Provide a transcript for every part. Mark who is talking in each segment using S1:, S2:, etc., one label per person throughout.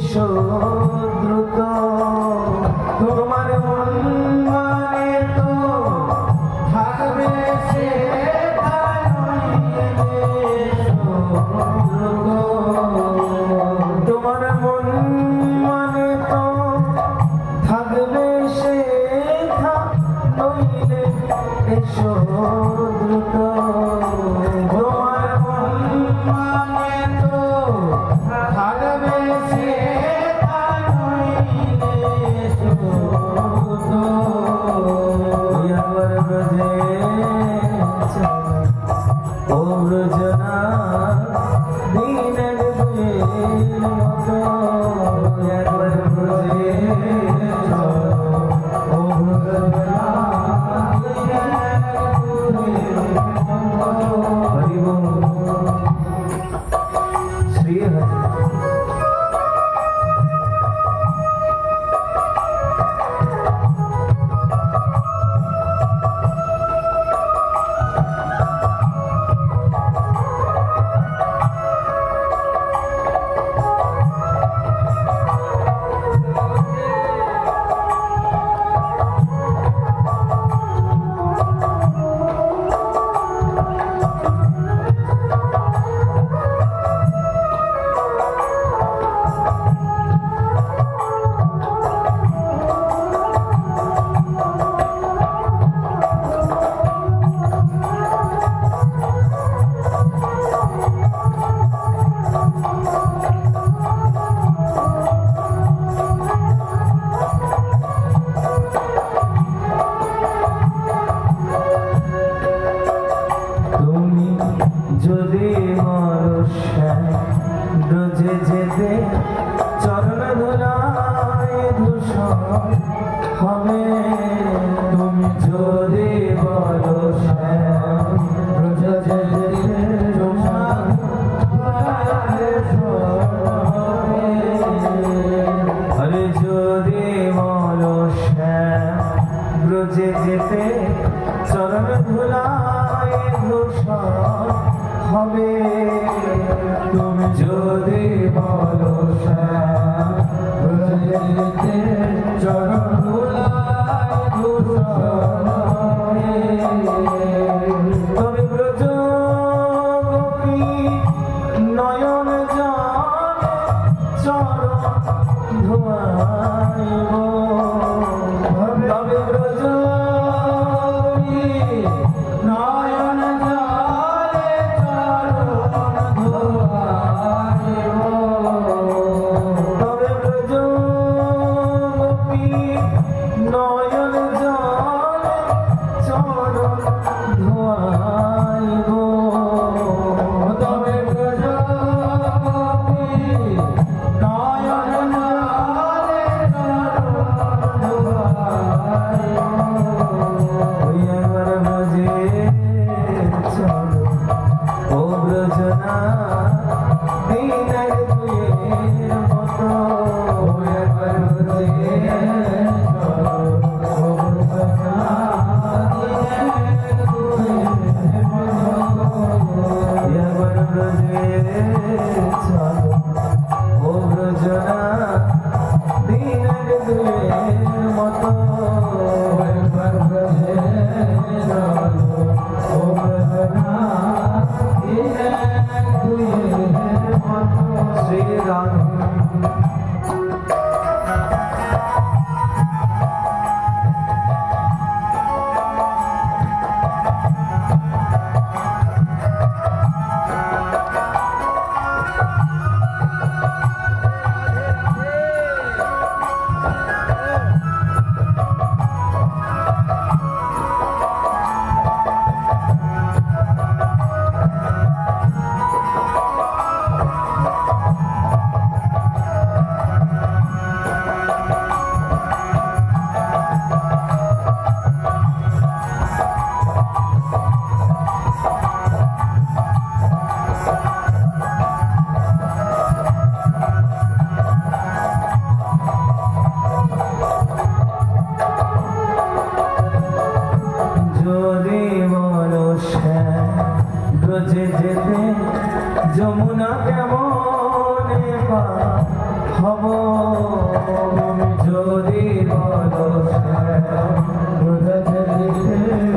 S1: দ্রুত তোমার মন মানে তো থাকবে সে তার দ্রুত যদি রোজে যেতে চরণ ধুলায় দূষণ হবে, তুমি যদি বলো রোজে যেতে যদি বলো শ্যাম রোজে যেতে চরণ ধুলায় দূষণ হবে। তুমি যদি বলো তবে ব্রজ নয়ন চরণ ধোয়াইব। নয় যমুনা কেমন হব যদি বলো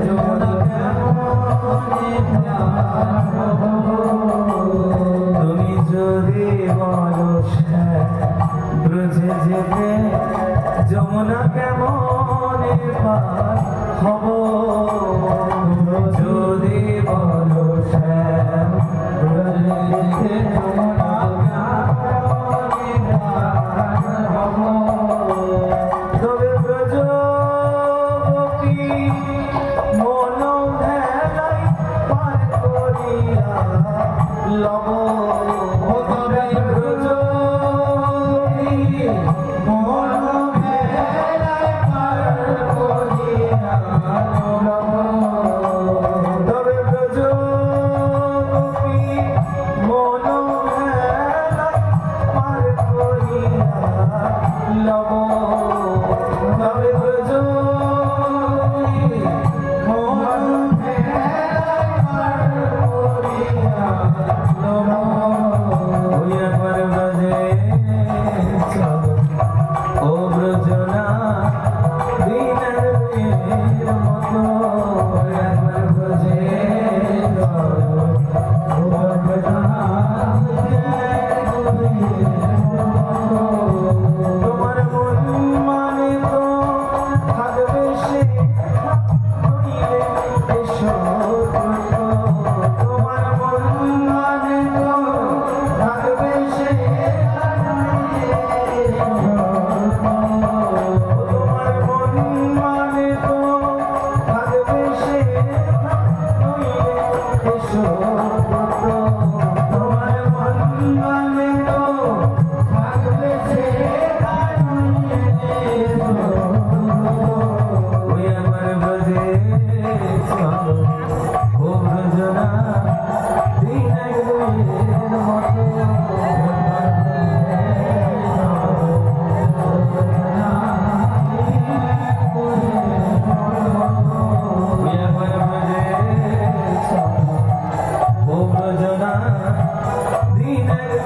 S1: যমুনা তুমি যদি বলো ব্রজে যেতে যমুনা কেমন হব যদি বলো শ্যাম Thank you. Amen.